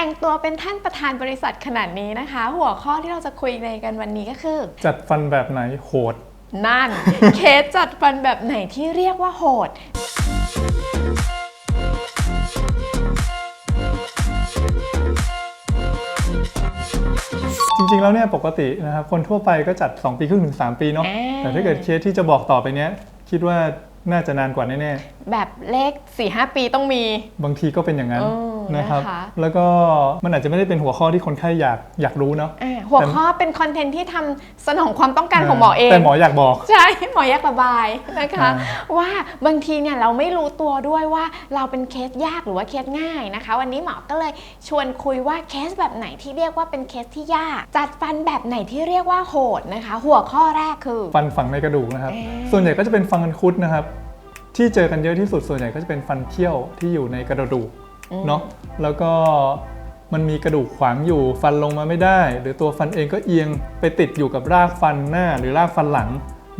แต่งตัวเป็นท่านประธานบริษัทขนาดนี้นะคะ หัวข้อที่เราจะคุยในกันวันนี้ก็คือ จัดฟันแบบไหนโหด นั่น เคสจัดฟันแบบไหนที่เรียกว่าโหด จริงๆ แล้วเนี่ยปกตินะครับคนทั่วไปก็จัด 2 ปีครึ่งถึง 3 ปีเนาะอ่า แต่ถ้าเกิดเคสที่จะบอกต่อไปเนี้ยคิดว่าน่าจะนานกว่าแน่แบบเลข4-5ปีต้องมี ๆ บางทีก็เป็นอย่างนั้น เออ นะครับนะคะแล้วก็มันอาจจะไม่ได้เป็นหัวข้อที่คนไข้อยากอยากรู้เนาะอ่าหัวข้อเป็นคอนเทนต์ที่ทำสนองความต้องการของหมอเอง แต่หมออยากบอก ใช่ หมออยากระบายนะคะอ่ว่าบางทีเนี่ยเราไม่รู้ตัวด้วยว่าเราเป็นเคสยากหรือว่าเคสง่ายนะคะ วันนี้หมอก็เลยชวนคุยว่าเคสแบบไหนที่เรียกว่าเป็นเคสที่ยาก จัดฟันแบบไหนที่เรียกว่าโหดนะคะ หัวข้อแรกคือฟันฝังในกระดูกนะครับเอ๊ะส่วนใหญ่ก็จะเป็นฟันกันคุดนะครับที่เจอกันเยอะที่สุดส่วนใหญ่ก็จะเป็นฟันเคี้ยวที่อยู่ในกระดูก เนาะแล้วก็มันมีกระดูกขวางอยู่ฟันลงมาไม่ได้ หรือตัวฟันเองก็เอียงไปติดอยู่กับรากฟันหน้าหรือรากฟันหลัง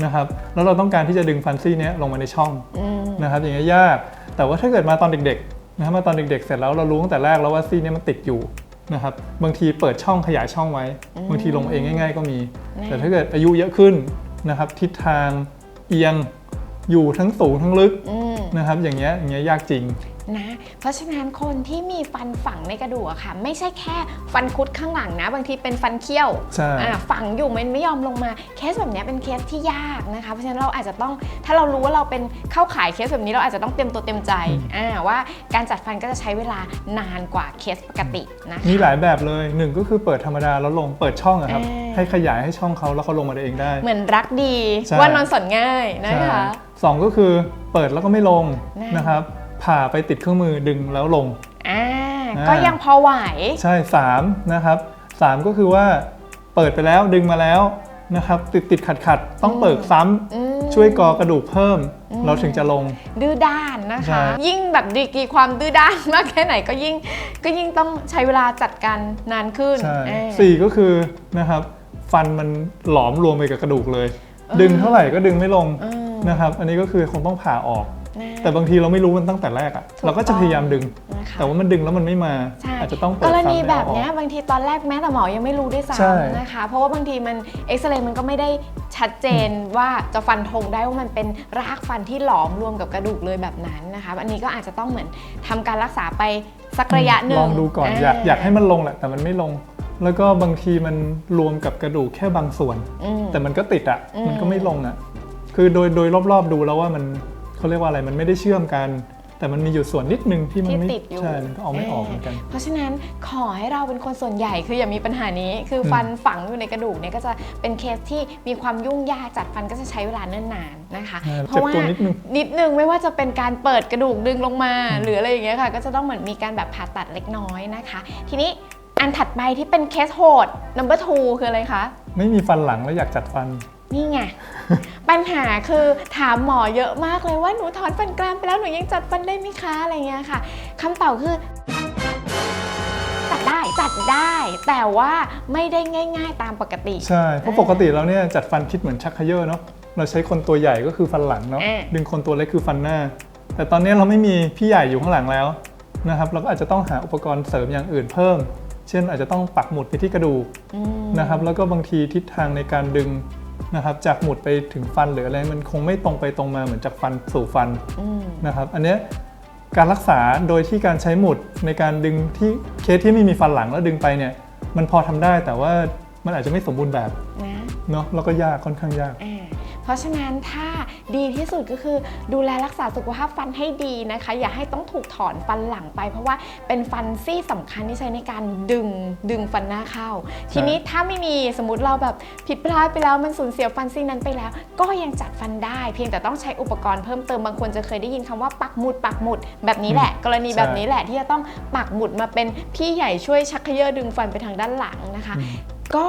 นะครับ แล้วเราต้องการที่จะดึงฟันซี่เนี้ยลงมาในช่องอืมนะครับ อย่างเงี้ยยาก แต่ว่าถ้าเกิดมาตอนเด็กๆนะครับมาตอนเด็กๆ เสร็จแล้วเรารู้ตั้งแต่แรกแล้วว่าซี่เนี้ยมันติดอยู่นะครับ บางทีเปิดช่องขยายช่องไว้ บางทีลงเองง่าย ๆ ก็มี แต่ถ้าเกิดอายุเยอะขึ้นนะครับ ทิศทางเอียงอยู่ทั้งสูงทั้งลึกอืมนะครับ อย่างเงี้ยอย่างเงี้ยยากจริง นะ เพราะฉะนั้นคนที่มีฟันฝังในกระดูกอะค่ะ ไม่ใช่แค่ฟันคุดข้างหลังนะ บางทีเป็นฟันเคี้ยวใช่ อ่าฝังอยู่มันไม่ยอมลงมาเคสแบบเนี้ยเป็นเคสที่ยากนะคะ เพราะฉะนั้นเราอาจจะต้องถ้าเรารู้ว่าเราเป็นเข้าข่ายเคสแบบนี้เราอาจจะต้องเตรียมตัวเตรียมใจอ่าว่าการจัดฟันก็จะใช้เวลานานกว่าเคสปกตินะคะ มีหลายแบบเลยหนึ่งก็คือเปิดธรรมดาแล้วลงเปิดช่องอะครับ อ่า ให้ขยายให้ช่องเขาแล้วเขาลงมาได้เองได้ เหมือนรักดีใช่ ว่านอนสอนง่ายนะคะ ใช่สองก็คือเปิดแล้วก็ไม่ลงนั่น นะครับ ผ่าไปติดเครื่องมือดึงแล้วลง อ่าอ่าก็ยังพอไหว ใช่สามนะครับสามก็คือว่าเปิดไปแล้วดึงมาแล้วนะครับติดติดขัดขัดๆต้องเปิดซ้ำอืมช่วยกอกระดูกเพิ่ม เราถึงจะลง ดื้อด้านนะใช่คะ ยิ่งแบบดีกรีความดื้อด้านมากแค่ไหนก็ยิ่งก็ยิ่งต้องใช้เวลาจัดการนานขึ้นใช่เออสี่ก็คือนะครับ ฟันมันหลอมรวมไปกับกระดูกเลย ดึงเท่าไหร่ก็ดึงไม่ลงเออนะครับ อันนี้ก็คือคงต้องผ่าออกนะ แต่บางทีเราไม่รู้มันตั้งแต่แรกอะถูกเราก็จะพยายามดึง นะคะแต่ว่ามันดึงแล้วมันไม่มาใช่อาจจะต้องเปิกดรซ้ำณีให้แบบเอาอเนี้ยอกบางทีตอนแรกแม้แต่หมอยังไม่รู้ด้วยใช่ ซ้ำนะคะ เพราะว่าบางทีมันเอ็กซเรย์มันก็ไม่ได้ชัดเจนว่าจะฟันธงได้ว่ามันเป็นรากฟันที่หลอมรวมกับกระดูกเลยแบบนั้นนะคะอันนี้ก็อาจจะต้องเหมือนทำการรักษาไปสักระยะหนึ่งลองดูก่อนอยากอยากให้มันลงแหละแต่มันไม่ลง แล้วก็บางทีมันรวมกับกระดูกแค่บางส่วน อืม แต่มันก็ติดอะอืม มันก็ไม่ลงอะคือโดยโดยรอบๆดูแล้วว่ามัน เขาเรียกว่าอะไรมันไม่ได้เชื่อมกัน แต่มันมีอยู่ส่วนนิดนึงที่มันที่ไม่ติดอยู่ ใช่มันก็เอาไม่ออกเหมือนกัน เพราะฉะนั้นขอให้เราเป็นคนส่วนใหญ่คืออย่ามีปัญหานี้ คือฟันฝังอยู่ในกระดูกเนี่ยก็จะเป็นเคสที่มีความยุ่งยากจัดฟันก็จะใช้เวลาเนิ่นนานนะคะใช่เพราะว่าเจ็บตัวนิดนึง นิดนึงไม่ว่าจะเป็นการเปิดกระดูกดึงลงมา หรืออะไรอย่างเงี้ยค่ะ ก็จะต้องเหมือนมีการแบบผ่าตัดเล็กน้อยนะคะ ทีนี้อันถัดไปที่เป็นเคสโหด number two คืออะไรคะ ไม่มีฟันหลังแล้วอยากจัดฟัน นี่ไง ปัญหาคือถามหมอเยอะมากเลยว่าหนูถอนฟันกรามไปแล้วหนูยังจัดฟันได้ไหมคะอะไรเงี้ยค่ะคำตอบคือจัดได้จัดได้แต่ว่าไม่ได้ง่าย ๆ ตามปกติ ใช่ เพราะปกติแล้วเนี่ยจัดฟันคิดเหมือนชักเขย่อเนาะเราใช้คนตัวใหญ่ก็คือฟันหลังเนาะเออดึงคนตัวเล็กคือฟันหน้า แต่ตอนนี้เราไม่มีพี่ใหญ่อยู่ข้างหลังแล้วนะครับเราก็อาจจะต้องหาอุปกรณ์เสริมอย่างอื่นเพิ่ม เช่นอาจจะต้องปักหมุดไปที่กระดูกอืมนะครับแล้วก็บางทีทิศทางในการดึง นะครับจากหมุดไปถึงฟันหรืออะไรมันคงไม่ตรงไปตรงมาเหมือนจากฟันสู่ฟันอืมนะครับอันเนี้ยการรักษาโดยที่การใช้หมุดในการดึงที่เคสที่ไม่มีฟันหลังแล้วดึงไปเนี่ยมันพอทำได้แต่ว่ามันอาจจะไม่สมบูรณ์แบบนะเนาะแล้วก็ยากค่อนข้างยากอ่าเพ ราะฉะนั้นถ้าดีที่สุดก็คือดูแลรักษาสุขภาพฟันให้ดีนะคะ อย่าให้ต้องถูกถอนฟันหลังไป เพราะว่าเป็นฟันซี่สำคัญที่ใช้ในการดึงดึงฟันหน้าเข้า ทีนี้ถ้าไม่มีสมมติเราแบบผิดพลาดไปแล้วมันสูญเสียฟันซี่นั้นไปแล้ว ก็ยังจัดฟันได้ เพียงแต่ต้องใช้อุปกรณ์เพิ่มเติมบางคนจะเคยได้ยินคำว่าปักหมุดปักหมุดแบบนี้แหละ กรณีแบบนี้แหละที่จะต้องปักหมุดมาเป็นพี่ใหญ่ช่วยชักเขย่อดึงฟันไปทางด้านหลังนะคะ ก็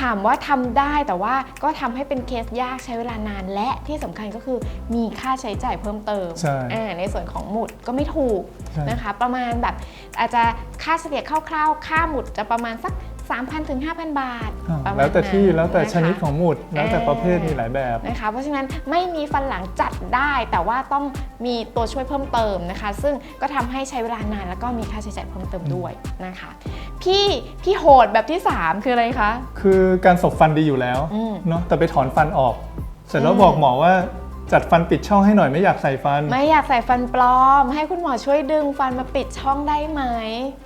ถามว่าทำได้แต่ว่าก็ทำให้เป็นเคสยากใช้เวลานานและที่สำคัญก็คือมีค่าใช้จ่ายเพิ่มเติมใช่อ่าในส่วนของหมุดก็ไม่ถูกใช่นะคะ ประมาณแบบอาจจะค่าเฉลี่ยคร่าวๆ ค่าหมุดจะประมาณสัก 3,000ถึง5,000 บาทอ่าประมาณแล้วแต่ที่นั้นแล้วแต่นะคะชนิดของหมุด แล้วแต่อ่าประเภทมีหลายแบบ นะคะ เพราะฉะนั้นไม่มีฟันหลังจัดได้แต่ว่าต้องมีตัวช่วยเพิ่มเติมนะคะ ซึ่งก็ทำให้ใช้เวลานานแล้วก็มีค่าใช้จ่ายเพิ่มเติมด้วยนะคะ พี่พี่โหดแบบที่ 3 คืออะไรคะ คือการสบฟันดีอยู่แล้วอืม เนาะแต่ไปถอนฟันออก เสร็จแล้วอืมบอกหมอว่า จัดฟันปิดช่องให้หน่อยไม่อยากใส่ฟัน ไม่อยากใส่ฟันปลอม ให้คุณหมอช่วยดึงฟันมาปิดช่องได้ไหม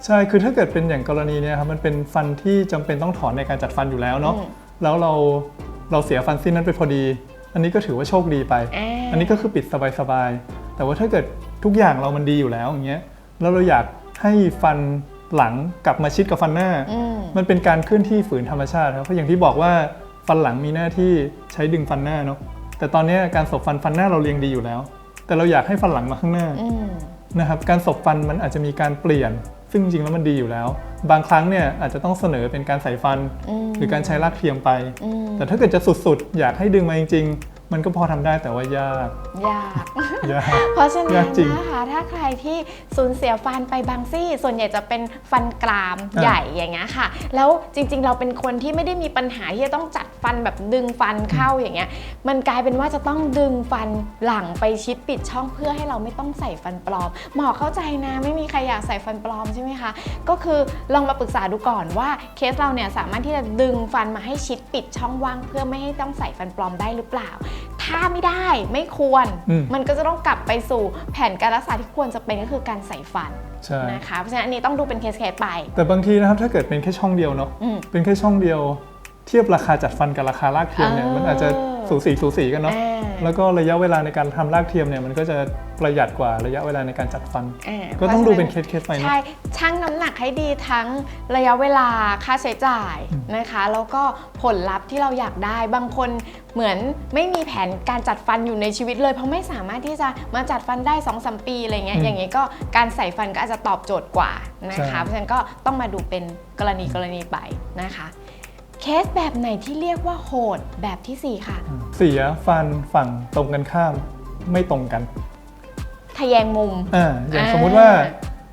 ใช่ คือถ้าเกิดเป็นอย่างกรณีเนี้ยครับ มันเป็นฟันที่จำเป็นต้องถอนในการจัดฟันอยู่แล้วเนาะอืมแล้วเราเราเสียฟันซี่นั้นไปพอดี อันนี้ก็ถือว่าโชคดีไปอ่าอันนี้ก็คือปิดสบายๆ แต่ว่าถ้าเกิดทุกอย่างเรามันดีอยู่แล้วอย่างเงี้ย แล้วเราอยากให้ฟันหลังกลับมาชิดกับฟันหน้าอืมมันเป็นการเคลื่อนที่ฝืนธรรมชาติครับ เพราะอย่างที่บอกว่าฟันหลังมีหน้าที่ใช้ดึงฟันหน้าเนาะ แต่ตอนเนี้ยการสบฟันฟันหน้าเราเรียงดีอยู่แล้ว แต่เราอยากให้ฟันหลังมาข้างหน้าอืมนะครับการสบฟันมันอาจจะมีการเปลี่ยน ซึ่งจริงๆแล้วมันดีอยู่แล้ว บางครั้งเนี่ยอาจจะต้องเสนอเป็นการใส่ฟันอืมหรือการใช้ลากเทียมไปอืมแต่ถ้าเกิดจะสุดๆ อยากให้ดึงมาจริงๆ มันก็พอทำได้แต่ว่ายากยาก ยาก เพราะฉะนั้ยานกจริงนะคะถ้าใครที่สูญเสียฟันไปบางซี่ ส่วนใหญ่จะเป็นฟันกรามอ่าใหญ่อย่างเงี้ยค่ะ แล้วจริง ๆ เราเป็นคนที่ไม่ได้มีปัญหาที่จะต้องจัดฟันแบบดึงฟันเข้าอย่างเงี้ย มันกลายเป็นว่าจะต้องดึงฟันหลังไปชิดปิดช่องเพื่อให้เราไม่ต้องใส่ฟันปลอม หมอเข้าใจนะ ไม่มีใครอยากใส่ฟันปลอมใช่ไหมคะ ก็คือลองมาปรึกษาดูก่อนว่าเคสเราเนี่ยสามารถที่จะดึงฟันมาให้ชิดปิดช่องว่าง เพื่อไม่ให้ต้องใส่ฟันปลอมได้หรือเปล่าถ้าไม่ได้ไม่ควรอืมมันก็จะต้องกลับไปสู่แผนการรักษาที่ควรจะเป็นก็คือการใส่ฟันใช่นะคะเพราะฉะนั้นอันนี้ต้องดูเป็นเคสๆไป แต่บางทีนะครับถ้าเกิดเป็นแค่ช่องเดียวเนาะอืมเป็นแค่ช่องเดียว เทียบราคาจัดฟันกับราคาลากเทียมเนี่ยเออมันอาจจะสูสีสูสีกันเนาะอ่าแล้วก็ระยะเวลาในการทำลากเทียมเนี่ยมันก็จะประหยัดกว่าระยะเวลาในการจัดฟันอ่าก็ต้องดูเป็นพเคราะฉะสเคสไปเนาะใช่ชั่งน้ำหนักให้ดีทั้งระยะเวลาค่าใช้จ่ายนะคะ แล้วก็ผลลัพธ์ที่เราอยากได้บางคน เหมือนไม่มีแผนการจัดฟันอยู่ในชีวิตเลย เพราะไม่สามารถที่จะมาจัดฟันได้2อสปีอะไรเงี้ยอืมอย่างนี้ก็การใส่ฟันก็อาจจะตอบโจทย์กว่านะใช่คะเพราะฉะนั้นก็ต้องมาดูเป็นกรณีกรณีไปนะคะเคสแบบไหนที่เรียกว่าโหดแบบที่สี่ค่ะ เสียฟันฝั่งตรงกันข้ามไม่ตรงกันทะแยงมุมอ่าอย่างอ่าสมมุติว่า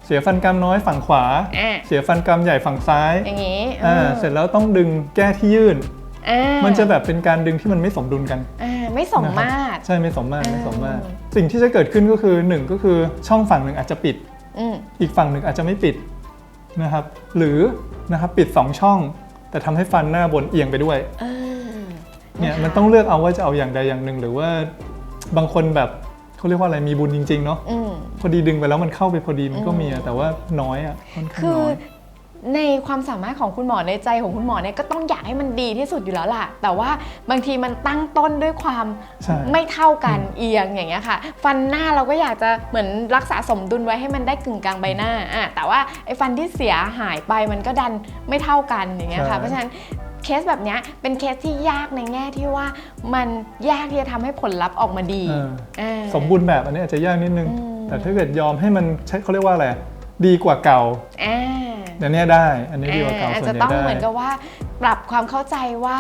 เสียฟันกรามน้อยฝั่งขวาอะเสียฟันกรามใหญ่ฝั่งซ้าย อย่างนี้อ่าเสร็จแล้วต้องดึงแก้ที่ยื่นอ่า มันจะแบบเป็นการดึงที่มันไม่สมดุลกันอ่าไม่สมนะครับมาตรใช่ไม่สมมาตรไม่สมมาตรอ่าสิ่งที่จะเกิดขึ้นก็คือหนึ่งก็คือช่องฝั่งหนึ่งอาจจะปิดอืมอีกฝั่งหนึ่งอาจจะไม่ปิดนะครับ หรือนะครับปิด 2 ช่อง แต่ทำให้ฟันหน้าบนเอียงไปด้วยเออเนี่ยะคะมันต้องเลือกเอาว่าจะเอาอย่างใดอย่างหนึ่ง หรือว่าบางคนแบบเขาเรียกว่าอะไรมีบุญจริงๆเนาะอืมพอดีดึงไปแล้วมันเข้าไปพอดีมันก็อืมมีอะแต่ว่าน้อยอะค่อ ในความสามารถของคุณหมอในใจของคุณหมอเนี่ยก็ต้องอยากให้มันดีที่สุดอยู่แล้วล่ะ แต่ว่าบางทีมันตั้งต้นด้วยความใช่ไม่เท่ากันเอียงอย่างเงี้ยค่ะ ฟันหน้าเราก็อยากจะเหมือนรักษาสมดุลไว้ให้มันได้กึ่งกลางใบหน้าอะแต่ว่าไอ้ฟันที่เสียหายไปมันก็ดันไม่เท่ากันอย่างเงี้ยค่ะเพราะฉะนั้นเคสแบบเนี้ยเป็นเคสที่ยากในแง่ที่ว่ามันยากที่จะทำให้ผลลัพธ์ออกมาดีเออ อ่า สมบูรณ์แบบอันนี้อาจจะยากนิดนึง อืม แต่ถ้าเกิดยอมให้มันใช้เขาเรียกว่าอะไร ดีกว่าเก่า อ่า อันเนี้ยได้ อันนี้ดีกว่าเก่าอาจส่วนจะใหญ่ต้องได้เหมือนกับว่าปรับความเข้าใจว่า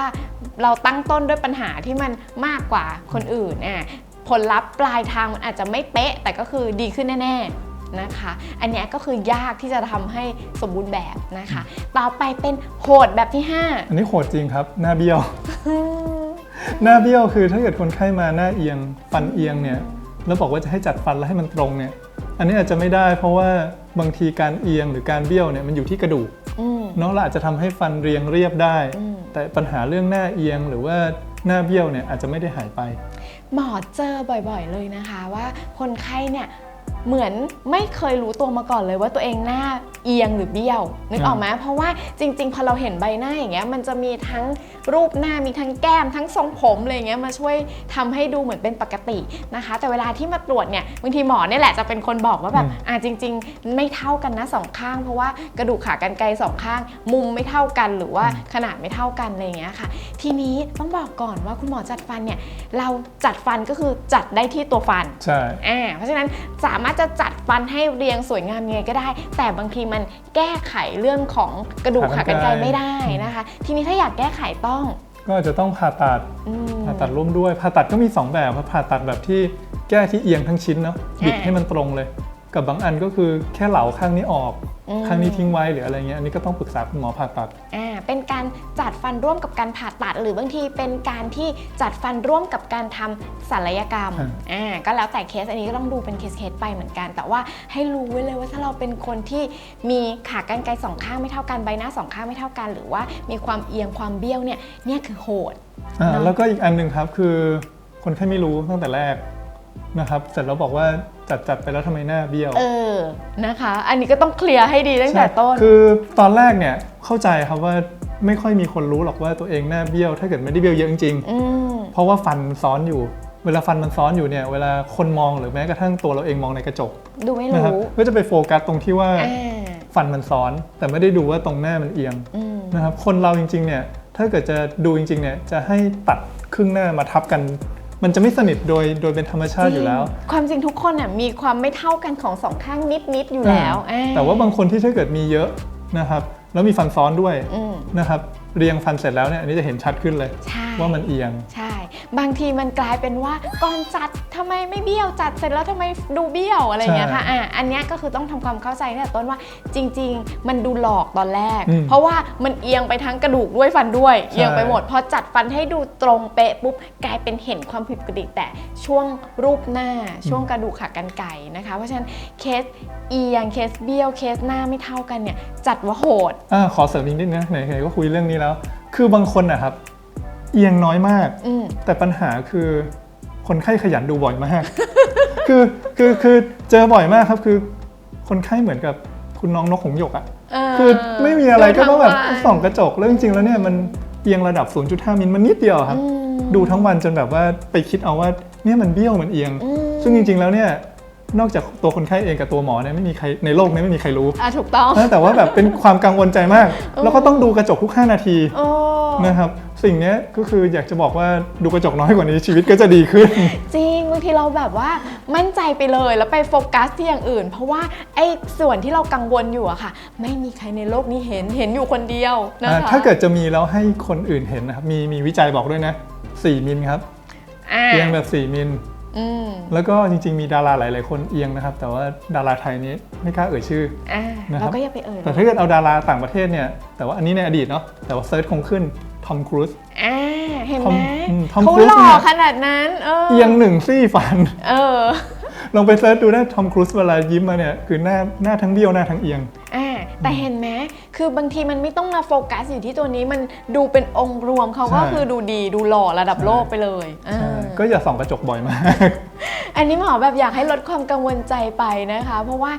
เราตั้งต้นด้วยปัญหาที่มันมากกว่าคนอื่นอะผลลัพธ์ปลายทางมันอาจจะไม่เป๊ะ แต่ก็คือดีขึ้นแน่ๆนะคะ อันเนี้ยก็คือยากที่จะทำให้สมบูรณ์แบบนะคะ ต่อไปเป็นโหดแบบที่ อันนี้โหดจริงครับ หน้าเบี้ยวหน้าเบี้ยวคือถ้าเกิดคนไข้มาหน้าเอียงฟันเอียงเนี่ยแล้วบอกว่าจะให้จัดฟันแล้วให้มันตรงเนี่ยอันนี้อาจจะไม่ได้เพราะว่า บางทีการเอียงหรือการเบี้ยวเนี่ยมันอยู่ที่กระดูก5อืมเนาะเราอาจจะทำให้ฟันเรียงเรียบได้อืมแต่ปัญหาเรื่องหน้าเอียงหรือว่าหน้าเบี้ยวเนี่ยอาจจะไม่ได้หายไป หมอเจอบ่อยๆเลยนะคะว่าคนไข้เนี่ย เหมือนไม่เคยรู้ตัวมาก่อนเลยว่าตัวเองหน้าเอียงหรือเบี้ยว นึกออกไหมเพราะว่าจริง ๆ พอเราเห็นใบหน้าอย่างเงี้ยมันจะมีทั้งรูปหน้ามีทั้งแก้มทั้งทรงผมอะไรเงี้ยมาช่วยทำให้ดูเหมือนเป็นปกตินะคะ แต่เวลาที่มาตรวจเนี่ยบางทีหมอเนี่ยแหละจะเป็นคนบอกว่าแบบอืมอ่าจริง ๆ ไม่เท่ากันนะสองข้าง เพราะว่ากระดูกขากรรไกรสองข้าง มุมไม่เท่ากันหรือว่าขนาดไม่เท่ากันอะไรอย่างเงี้ยค่ะ ทีนี้ต้องบอกก่อนว่าคุณหมอจัดฟันเนี่ยเราจัดฟันก็คือจัดได้ที่ตัวฟันใช่อ่าเพราะฉะนั้นสามารถจะจัดฟันให้เรียงสวยงามยังไงก็ได้ แต่บางทีมันแก้ไขเรื่องของกระดูกขากรรไกรไม่ได้นะคะ ทีนี้ถ้าอยากแก้ไขต้อง ก็อาจจะต้องผ่าตัดอืมผ่าตัดร่วมด้วยผ่าตัดก็มี 2 แบบครับผ่าตัดแบบที่แก้ที่เอียงทั้งชิ้นเนาะบิดอ่าให้มันตรงเลย กับบางอันก็คือแค่เหลาข้างนี้ออก อืม ข้างนี้ทิ้งไว้หรืออะไรเงี้ยอันนี้ก็ต้องปรึกษาคุณหมอผ่าตัด อ่าเป็นการจัดฟันร่วมกับการผ่าตัด หรือบางทีเป็นการที่จัดฟันร่วมกับการทำศัลยกรรมอ่าอ่าก็แล้วแต่เคสอันนี้ก็ต้องดูเป็นเคสเคสไปเหมือนกัน แต่ว่าให้รู้ไว้เลยว่าถ้าเราเป็นคนที่มีขากรรไกรสองข้างไม่เท่ากันใบหน้าสองข้างไม่เท่ากัน หรือว่ามีความเอียงความเบี้ยวเนี่ยเนี่ยคือโหด อ่าเนอะ แล้วก็อีกอันหนึ่งครับคือคนไข้ไม่รู้ตั้งแต่แรกนะครับ เสร็จแล้วบอกว่า จัดจัดไปแล้วทำไมหน้าเบี้ยว เออนะคะ อันนี้ก็ต้องเคลียร์ให้ดีตั้งแต่ต้นใช่คือตอนแรกเนี่ยเข้าใจครับว่าไม่ค่อยมีคนรู้หรอกว่าตัวเองหน้าเบี้ยว ถ้าเกิดไม่ได้เบี้ยวเยอะจริงอืมๆเพราะว่าฟันมันซ้อนอยู่ เวลาฟันมันซ้อนอยู่เนี่ย เวลาคนมองหรือแม้กระทั่งตัวเราเองมองในกระจก ดูไม่นะครับรู้ก็จะไปโฟกัสตรงที่ว่าอ่าฟันมันซ้อน แต่ไม่ได้ดูว่าตรงหน้ามันเอียงอืมนะครับ คนเราจริงๆเนี่ย ถ้าเกิดจะดูจริงๆเนี่ย จะให้ตัดครึ่งหน้ามาทับกัน มันจะไม่สนิทโดยโดยเป็นธรรมชาติอยู่แล้วจริงความจริงทุกคนน่ะมีความไม่เท่ากันของสองข้างนิด ๆ อยู่แล้วอ่าอ่แต่ว่าบางคนที่ถ้าเกิดมีเยอะนะครับ แล้วมีฟันซ้อนด้วยอืมนะครับ เรียงฟันเสร็จแล้วเนี่ยอันนี้จะเห็นชัดขึ้นเลย ใช่ ว่ามันเอียง ใช่ บางทีมันกลายเป็นว่าก่อนจัดทำไมไม่เบี้ยวจัดเสร็จแล้วทำไมดูเบี้ยวอะไรอย่างเงี้ยค่ะใช่อะอันเนี้ยก็คือต้องทำความเข้าใจตั้งแต่ต้นว่าจริง ๆ มันดูหลอกตอนแรก อืมเพราะว่ามันเอียงไปทั้งกระดูกด้วยฟันด้วยใช่เอียงไปหมดพอจัดฟันให้ดูตรงเป๊ะปุ๊บกลายเป็นเห็นความผิดปกติแต่ช่วงรูปหน้า ช่วงกระดูกขากรรไก่นะคะ เพราะฉะนั้นเคสเอียงเคสเบี้ยวเคสหน้าไม่เท่ากันเนี่ยจัดว่าโหดอ่าขอเสริมอีกนิดนะไหนๆก็คุยเรื่องนี้แล้วคือบางคนนะครับ เอียงน้อยมาก อืม แต่ปัญหาคือคนไข้ขยันดูบ่อยมาก คือคือคือเจอบ่อยมากครับคือ คนไข้เหมือนกับคุณน้องนกหงส์หยกอะเออคือไม่มีอะไรก็ต้องแบบดูทั้วันส่องกระจกแล้วจริงๆแล้วเนี่ยมันเอียงระดับ 0.5 มิลมันนิดเดียวครับ อืม ดูทั้งวันจนแบบว่าไปคิดเอาว่าเนี่ยมันเบี้ยวมันเอียง อืม ซึ่งจริงๆแล้วเนี่ย นอกจากตัวคนไข้เองกับตัวหมอเนี่ยไม่มีใครในโลกนี้ไม่มีใครรู้อะถูกต้องนะแต่ว่าแบบเป็นความกังวลใจมาก แล้วก็ต้องดูกระจกทุก 5 นาทีโอ้นะครับสิ่งเนี้ยก็คืออยากจะบอกว่าดูกระจกน้อยกว่านี้ชีวิตก็จะดีขึ้น จริงบางทีเราแบบว่ามั่นใจไปเลยแล้วไปโฟกัสที่อย่างอื่น เพราะว่าไอ้ส่วนที่เรากังวลอยู่อะค่ะ ไม่มีใครในโลกนี้เห็นเห็นอยู่คนเดียวนะอ่าคะถ้าเกิดจะมีแล้วให้คนอื่นเห็นนะครับมีมีวิจัยบอกด้วยนะ 4 มิลครับอ่าเอียงแบบ 4 มิลอืม แล้วก็จริงๆมีดาราหลาย ๆ คนเอียงนะครับ แต่ว่าดาราไทยนี้ไม่กล้าเอ่ยชื่ออ่านะครับเราก็อย่าไปเอ่ยแต่ถ้าเกิดเอาดาราต่างประเทศเนี่ยแต่ว่าอันนี้ในอดีตเนาะแต่ว่าเซิร์ชคงขึ้นทอมครูซอ่าเห็นทอไหมมอืมทอมเขาครูซหล่อเนี่ยขนาดนั้นเออเอียงหนึ่งซี่ฟัน เออ ลองไปเซิร์ชดูนะทอมครูซเวลายิ้มมาเนี่ย คือหน้าหน้าทั้งเบี้ยวหน้าทั้งเอียงอ่าแต่เห็นไหม คือบางทีมันไม่ต้องมาโฟกัสอยู่ที่ตัวนี้มันดูเป็นองค์รวมเขาก็ใช่คือดูดีดูหล่อระดับโลกไปเลยอ่าใช่ก็อย่าส่องกระจกบ่อยมาก อันนี้หมอแบบอยากให้ลดความกังวลใจไปนะคะ เพราะว่า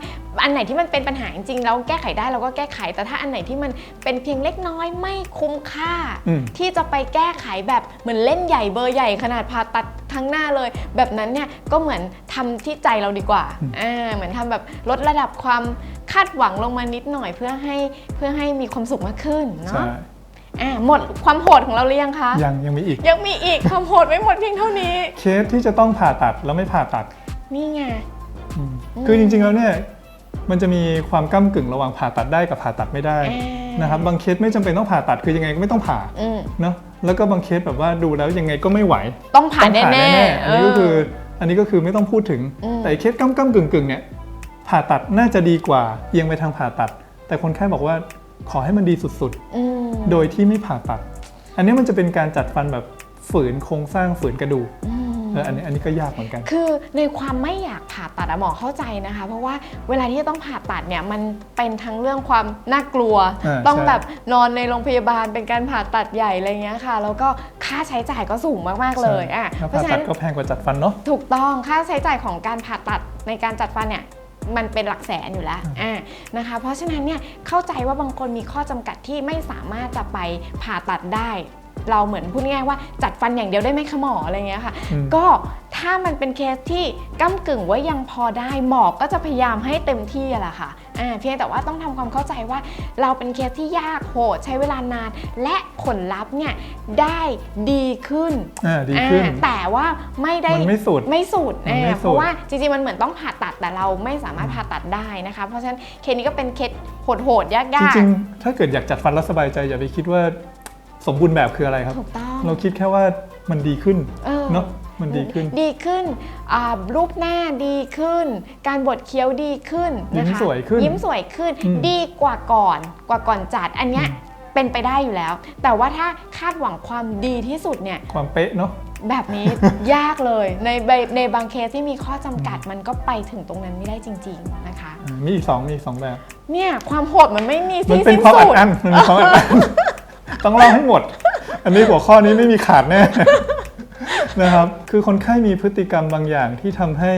อันไหนที่มันเป็นปัญหาจริงๆแล้วแก้ไขได้เราก็แก้ไข แต่ถ้าอันไหนที่มันเป็นเพียงเล็กน้อยไม่คุ้มค่า อืม ที่จะไปแก้ไขแบบเหมือนเล่นใหญ่เบอร์ใหญ่ขนาดผ่าตัดทั้งหน้าเลย แบบนั้นเนี่ยก็เหมือนทำที่ใจเราดีกว่าอ่าเหมือนทำแบบลดระดับความคาดหวังลงมานิดหน่อยเพื่อให้เพื่อให้มีความสุขมากขึ้นใช่ เนาะ อ่าหมดความโหดของเราหรือยังคะ ยังยังมีอีก ยังมีอีกความโหดไม่หมดเพียงเท่านี้ เคสที่จะต้องผ่าตัดแล้วไม่ผ่าตัด นี่ไงอืมคือจริงๆแล้วเนี่ยมันจะมีความก้ากึ่งระหว่างผ่าตัดได้กับผ่าตัดไม่ได้อ่าน นะครับบางเคสไม่จำเป็นต้องผ่าตัดคือยังไงก็ไม่ต้องผ่าอืมเนาะแล้วก็บางเคสแบบว่าดูแล้วยังไงก็ไม่ไหวต้องผ่านต้องแน่ๆๆอันนี้ก็คือ อันนี้ก็คือไม่ต้องพูดถึง อืม แต่เคสก้ากึ่งกึ่งๆเนี่ยผ่าตัดน่าจะดีกว่าเอียงไปทางผ่าตัด แต่คนไข้บอกว่าขอให้มันดีสุดอืมๆ โดยที่ไม่ผ่าตัด อันนี้มันจะเป็นการจัดฟันแบบฝืนโครงสร้างฝืนกระดูกอืมเอออันนี้อันนี้ก็ยากเหมือนกัน คือในความไม่อยากผ่าตัดอะหมอเข้าใจนะคะ เพราะว่าเวลาที่จะต้องผ่าตัดเนี่ยมันเป็นทั้งเรื่องความน่ากลัว อ่าต้องใช่ แบบนอนในโรงพยาบาลเป็นการผ่าตัดใหญ่อะไรเงี้ยค่ะ แล้วก็ค่าใช้จ่ายก็สูงมาก ๆ เลยอะถ้าเพผ่าราะฉะตันั้ดนก็แพงกว่าจัดฟันเนาะ ถูกต้องค่าใช้จ่ายของการผ่าตัดในการจัดฟันเนี่ย มันเป็นหลักแสนอยู่แล้วอ่านะคะ เพราะฉะนั้นเนี่ยเข้าใจว่าบางคนมีข้อจำกัดที่ไม่สามารถจะไปผ่าตัดได้ เราเหมือนพูดง่ายๆว่าจัดฟันอย่างเดียวได้ไหมคะหมออะไรเงี้ยค่ะอืมก็ ถ้ามันเป็นเคสที่ก้ากึ่งว่ายังพอได้หมอก็จะพยายามให้เต็มที่อะแหละค่ะอ่าเพียงแต่ว่าต้องทำความเข้าใจว่าเราเป็นเคสที่ยากโหดใช้เวลานาน และผลลัพธ์เนี่ยได้ดีขึ้นอ่าดีขึ้นอ่าแต่ว่าไม่ได้มันไม่สุดไม่สุดมันไม่อ่าสุดเพราะว่าจริงๆมันเหมือนต้องผ่าตัดแต่เราไม่สามารถผ่าตัดได้นะคะ เพราะฉะนั้นเคสนี้ก็เป็นเคสโหดๆยากจๆริงๆถ้าเกิดอยากจัดฟันแล้วสบายใจอย่าไปคิดว่าสมบูรณ์แบบคืออะไรครับถูกต้องเราคิดแค่ว่ามันดีขึ้นเออเนาะ มันดีขึ้น ดีขึ้นอ่ารูปหน้าดีขึ้น การบดเคี้ยวดีขึ้นยิ้มนะคะสวยขึ้นยิ้มสวยขึ้น อืม ดีกว่าก่อน กว่าก่อนจัด อันเนี้ยเป็นไปได้อยู่แล้ว แต่ว่าถ้าคาดหวังความดีที่สุดเนี่ย ความเป๊ะเนาะ แบบนี้ ยากเลย ในใบในบางเคสที่มีข้อจำกัดมันก็ไปถึงตรงนั้นไม่ได้จริง ๆนะคะ อ่ามีอีกสองมีอีกสองแบบ เนี่ยความโหดมันไม่มีมันที่เป็นสิ้นความอัสุดด อั้นมันเป็นความอัดอั้น ต้องเล่าให้หมด อันนี้หัวข้อนี้ไม่มีขาดแน่ นะครับ คือคนไข้มีพฤติกรรมบางอย่างที่ทำให้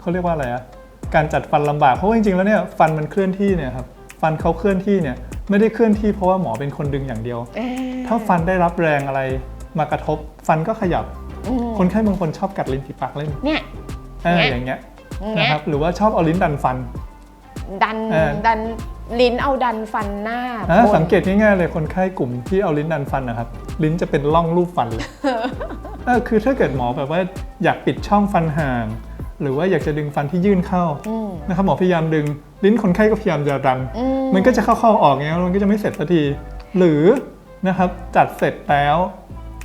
เขาเรียกว่าอะไรอะการจัดฟันลำบากเพราะว่าจริงๆแล้วเนี่ยฟันมันเคลื่อนที่เนี่ยครับฟันเขาเคลื่อนที่เนี่ยไม่ได้เคลื่อนที่เพราะว่าหมอเป็นคนดึงอย่างเดียวเอ่อถ้าฟันได้รับแรงอะไรมากระทบ ฟันก็ขยับอืมคนไข้บางคนชอบกัดลิ้นฝีปากเล่นเนี่ยเออเนี่ยอย่างเงี้ยเงี้นะยครับหรือว่าชอบเอาลิ้นดันฟัน ดันเออดันลิ้นเอาดันฟันหน้าอ่าบนสังเกตง่ายๆเลยคนไข้กลุ่มที่เอาลิ้นดันฟันนะครับ ลิ้นจะเป็นร่องรูปฟันเลย เออคือถ้าเกิดหมอแบบว่าอยากปิดช่องฟันห่าง หรือว่าอยากจะดึงฟันที่ยื่นเข้าอืม นะครับหมอพยายามดึง ลิ้นคนไข้ก็พยายามจะดันอืมันก็จะเข้าๆออกอย่างเงี้ยมันก็จะไม่เสร็จสักที หรือนะครับจัดเสร็จแล้ว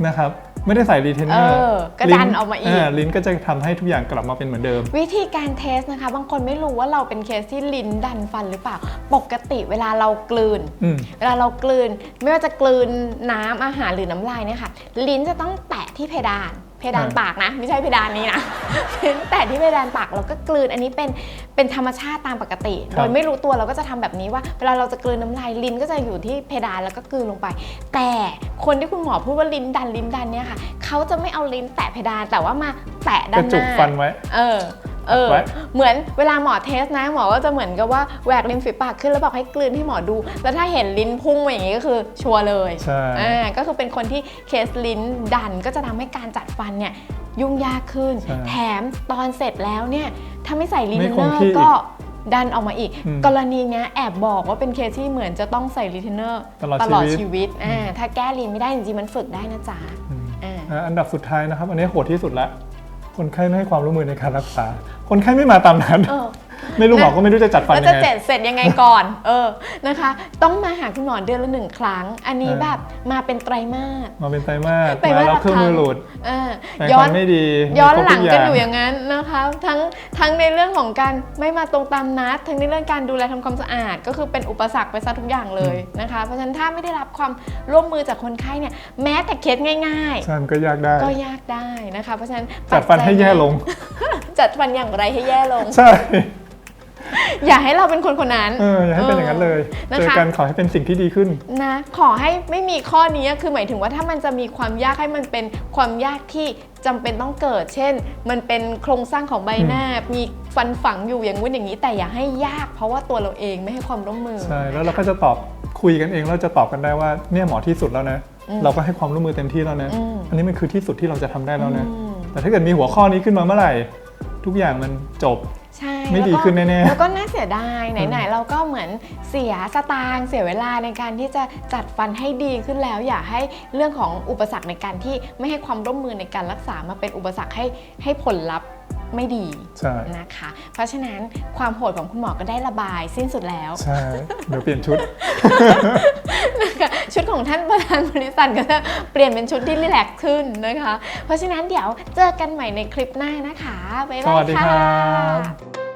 นะครับ ไม่ได้ใส่รีเทนเอเนอร์อก็ดันออกมาอีก ลิ้นก็จะทำให้ทุกอย่างกลับมาเป็นเหมือนเดิม วิธีการเทสนะคะ บางคนไม่รู้ว่าเราเป็นเคสที่ลิ้นดันฟันหรือเปล่า ปกติเวลาเรากลืนอืมเวลาเรากลืน ไม่ว่าจะกลืนน้ำอาหารหรือน้ำลายเนี่ยค่ะ ลิ้นจะต้องแตะที่เพดาน เพดานอ่าปากนะ ไม่ใช่เพดานนี้นะลิ้นแตะที่เพดานปากแล้วก็กลืนอันนี้เป็นเป็นธรรมชาติตามปกติครับโดยไม่รู้ตัวเราก็จะทำแบบนี้ว่า เวลาเราจะกลืนน้ำลายลิ้นก็จะอยู่ที่เพดานแล้วก็กลืนลงไป แต่คนที่คุณหมอพูดว่าลิ้นดันลิ้นดันเนี่ยค่ะเขาจะไม่เอาลิ้นแตะเพดานแต่ว่ามาแตะด้ากนระหจุกน้าฟันไว้ เออ เออไว้เหมือนเวลาหมอเทสนะ หมอก็จะเหมือนกับว่าแหวกริมฝีปากขึ้นแล้วบอกให้กลืนให้หมอดู แล้วถ้าเห็นลิ้นพุ่งมาอย่างนี้ก็คือชัวร์เลยใช่อ่าก็คือเป็นคนที่เคสลิ้นดันก็จะทำให้การจัดฟันเนี่ยยุ่งยากขึ้นใช่แถมตอนเสร็จแล้วเนี่ยถ้าไม่ใส่ลิไม่เทนคเนงอที่ร์ก็ดันออกมาอีกอืมกรณีเนี้ยแอบบอกว่าเป็นเคสที่เหมือนจะต้องใส่ลิเทนเนอร์ตลอดชีวิตชีวิตอ่าถ้าแก้ลิ้นไม่ได้จริงๆมันฝึกได้นะจ๊ะอืมอ่าอะอันดับสุดท้ายนะครับ อันนี้โหดที่สุดละ คนไข้ไม่ให้ความร่วมมือในการรักษา คนไข้ไม่มาตามนัดเไม่รู้หมอก็ไม่รู้จะจัดฟันแล้วยัจะงไง เจ็ดเสร็จยังไงก่อน เออนะคะ ต้องมาหาคุณหมอเดือนละหนึ่งครั้ง อันนี้เออ แบบมาเป็นไตรมาสมาเป็นไตรมาสไตรมามาสแล้วละเครื่องมือหลุดอ่าแปรงย้อฟัน นไม่ดีย้อนมีครบหลังทุกันย่าอยู่อย่างนั้นนะคะ ทั้งทั้งในเรื่องของการไม่มาตรงตามนัด ทั้งในเรื่องการดูแลทำความสะอาด ก็คือเป็นอุปสรรคไปซะทุกอย่างเลยนะคะ เพราะฉะนั้นถ้าไม่ได้รับความร่วมมือจากคนไข้เนี่ยแม้แต่เคสง่ายใช่มันก็ยากได้ ๆ ก็ยากได้นะคะ เพราะฉะนั้นจัดฟันให้แย่ลง จัดฟันอย่างไรให้แย่ลง ใช่ อย่าให้เราเป็นคนคนนั้น เอออย่าให้เป็นอย่างนั้นเลยนะคะเจอกันขอให้เป็นสิ่งที่ดีขึ้นนะขอให้ไม่มีข้อนี้คือหมายถึงว่าถ้ามันจะมีความยากให้มันเป็นความยากที่จำเป็นต้องเกิด เช่น มันเป็นโครงสร้างของใบหน้า มีฟันฝังอยู่อย่างงู้นอย่างนี้ แต่อย่าให้ยาก เพราะว่าตัวเราเองไม่ให้ความร่วมมือใช่แล้วเราก็จะตอบคุยกันเองแล้วจะตอบกันได้ว่าเนี่ยหมอที่สุดแล้วนะ เราก็ให้ความร่วมมือเต็มที่แล้วนะอืมอันนี้มันคือที่สุดที่เราจะทำได้แล้วนะอืมแต่ถ้าเกิดมีหัวข้อนี้ขึ้นมาเมื่อไหร่ ทุกอย่างมันจบ ใช่ไม่ดีแล้วก็ขึ้นแน่ๆแล้วก็น่าเสียดายไหนๆเราก็เหมือนเสียสตางค์เสียเวลาในการที่จะจัดฟันให้ดีขึ้นแล้ว อย่าให้เรื่องของอุปสรรคในการที่ไม่ให้ความร่วมมือในการรักษามาเป็นอุปสรรคให้ให้ผลลัพธ์ ไม่ดีใช่นะคะ เพราะฉะนั้นความโหดของคุณหมอก็ได้ระบายสิ้นสุดแล้ว ใช่เดี๋ยวเปลี่ยนชุดนะคะชุดของท่านประธานบริษัทก็จะเปลี่ยนเป็นชุดที่รีแลกซ์ขึ้นนะคะ เพราะฉะนั้นเดี๋ยวเจอกันใหม่ในคลิปหน้านะคะบ๊ายสบาวัยสดีค่ครัะบ